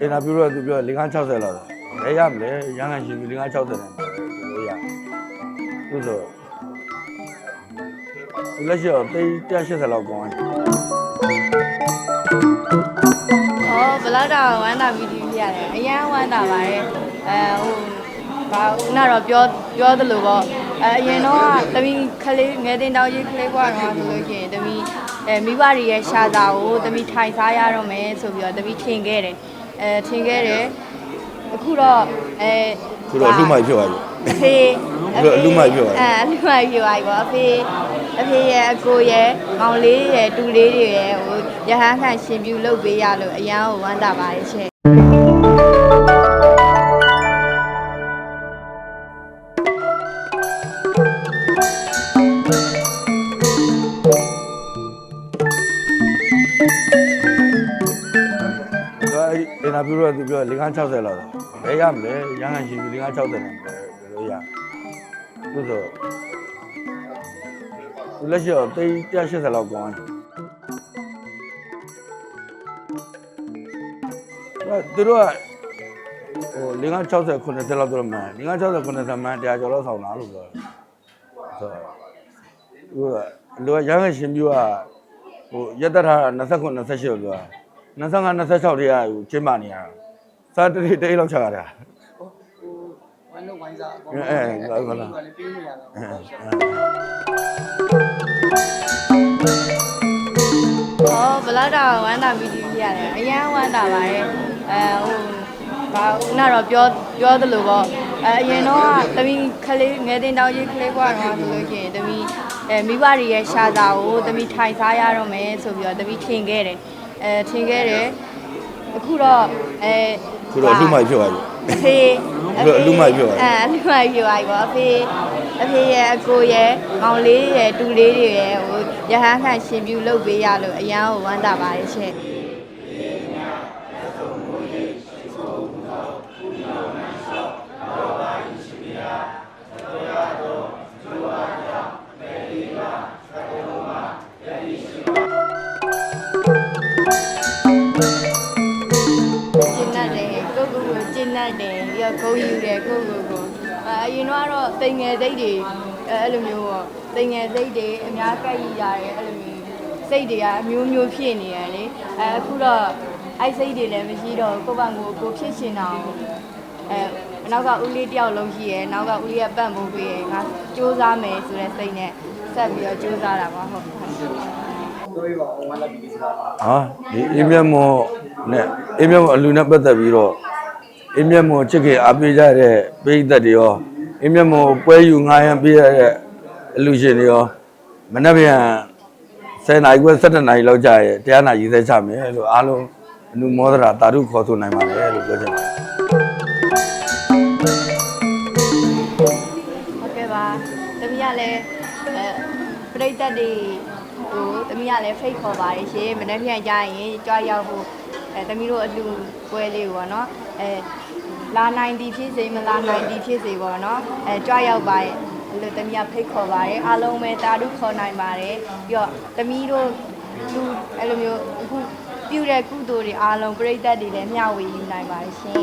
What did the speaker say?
အင်တာဗျူးတော့သူပြော၄60လောက်ဘယ်ရမလဲရန်ကန်ရှင်ပြီ၄60တယ်လို့ရသူဆိုသူလက်ရှိတော့တိတ်180လောက်ကောင်းတယ်။အော်ဗလာတာဝမ်းတာဗီဒီယိုပြရတယ်။အရန်ဝမ်းတာပါတယ်။အဲဟိုဘာခုနတော့ပြောပြောသလိုပေါ့။ အဲအရင်တော့ကသမီးခလေးငယ်တင်တောင်ကြီးခလေးဘွားတော့ဆိုလို့ရှိရင်သမီးအဲမိဘတွေရဲ့ရှာတာကိုသမီးထိုင်စားရတော့မယ်ဆိုပြီးတော့သမီးထင်ခဲ့တယ်။အဲထင်ခဲ့တယ်။အခုတော့အဲခုတော့အလူမိုက်ဖြစ်သွားပြီအဖေအခုတော့အလူမိုက်ဖြစ်သွားပြီအဲအလူမိုက်ဖြစ်သွားပြီပေါ့အဖေအဖေရဲ့အကိုရဲ့မောင်လေးရဲ့တူလေးတွေရဲ့ဟိုရဟန်းခံရှင်ပြူလုပ်ပေးရလို့အရန်ကိုဝမ်းသာပါတယ်ရှင့် အင်တာဗျူးတော့သူပြော၄60လောက်ဘယ်ရမလဲရန်ကန်ရှင်ပြီ၄60တယ်လို့ရသူဆိုသူလက်ရှိတော့တိတ်180လောက်ကောင်းတယ်သူတို့ကဟို၄60 90လောက်တော့မှန်၄60 90မှန်တရားကျော်လောက်ဆောင်လာလို့ပြောတယ်ဆိုတော့သူကလူကရန်ကန်ရှင်ပြီကဟိုရက်တထား29 28လို့ပြောတာ 25 26တည်းကဟိုကျင်းပနေရတာစားတတိတိတ်လောက်ချတာဝိုင်းလို့ဝိုင်းစားအကုန်အဲအဲဟုတ်လားကလည်းပေးနေရတာအဲပေါ့အော်ဗလာတာဝမ်းတာဗီဒီယိုပြရတယ်အရန်ဝမ်းသာပါတယ်အဲဟိုဘာခုနတော့ပြောပြောသလိုပေါ့အဲအရင်တော့ကသမီးခလေးငယ်တင်တောင်ကြီးခလေးဘွားတော့ဆိုလို့ရှိရင်သမီးအဲမိဘတွေရဲ့ရှာတာကိုသမီးထိုင်စားရတော့မယ်ဆိုပြီးတော့သမီးထင်ခဲ့တယ် အဲထင်ခဲ့တယ်အခုတော့အဲခုတော့အလူမိုက်ဖြစ်သွားပြီ အဖေအခုအလူမိုက်ဖြစ်သွားပြီအဲအလူမိုက်ဖြစ်သွားပြီပေါ့အဖေအဖေရဲ့အကိုရဲ့မောင်လေးရဲ့တူလေးတွေရဲ့ဟိုရဟန်းခံရှင်ပြူလုပ်ပေးရလို့အရန်ကိုဝမ်းသာပါတယ်ရှင့်ကျ ကိုကိုကျင်းတတ်တယ်ပြီးတော့ဂုံယူတယ်ကိုကိုကိုအဲအရင်တော့တိမ်ငယ်စိတ်တွေအဲအဲ့လိုမျိုးပေါ့တိမ်ငယ်စိတ်တွေအများကက်ရရတယ်အဲ့လိုမျိုးစိတ်တွေကအမျိုးမျိုးဖြစ်နေရလေအဲအခုတော့အဲ့စိတ်တွေလည်းမရှိတော့ကိုယ့်ဘာကိုကိုဖြစ်ရှင်တာအောင်အဲနောက်ကဦးလေးတယောက်လုံးရှိရယ်နောက်ကဦးလေးကပတ်ဖို့ပေးရယ်ငါစူးစမ်းမယ်ဆိုတဲ့စိတ်နဲ့ဆက်ပြီးတော့စူးစမ်းတာပါဟုတ်ပြောရပါဦးဝိုင်းလာပြီးစကားဟာဒီအင်းမြတ်မောနဲ့အင်းမြတ်မောအလူနဲ့ပတ်သက်ပြီးတော့ အင်းမြတ်မောချစ်ခင်အားပေးကြတဲ့ပိဋကတ်တွေရောအင်းမြတ်မောပွဲယူငားရန်ပေးရတဲ့အလူရှင်တွေရောမနေ့ပြန်10နာရီခွဲ17နာရီလောက်ကြာရဲ့တရားနာရည်သက်ချမယ်လို့အားလုံးအနုမောဒရာတာရုခေါ်ဆိုနိုင်ပါတယ်လို့ပြောချင်ပါတယ်ဟုတ်ကဲ့ပါတမီးကလည်းအဲပြိတ္တတွေဟိုတမီးကလည်းဖိတ်ခေါ်ပါတယ်ရှင်မနေ့ပြန်ကြရင်ကြွားရောက်ဖို့အဲတမီးတို့အလူပွဲလေးကိုပေါ့နော်အဲ လာနိုင်သည်ဖြစ်စေမလာနိုင်သည်ဖြစ်စေပေါ့နော်အဲကြွားရောက်ပါရဲ့အဲ့လိုတမီးကဖိတ်ခေါ်ပါတယ်အားလုံးပဲတာတို့ခေါ်နိုင်ပါတယ်ပြီးတော့တမီးတို့လူအဲ့လိုမျိုးအခုပြုတဲ့ကုသိုလ်တွေအားလုံးပြိတ္တတွေလည်းမျှဝေယူနိုင်ပါတယ်ရှင်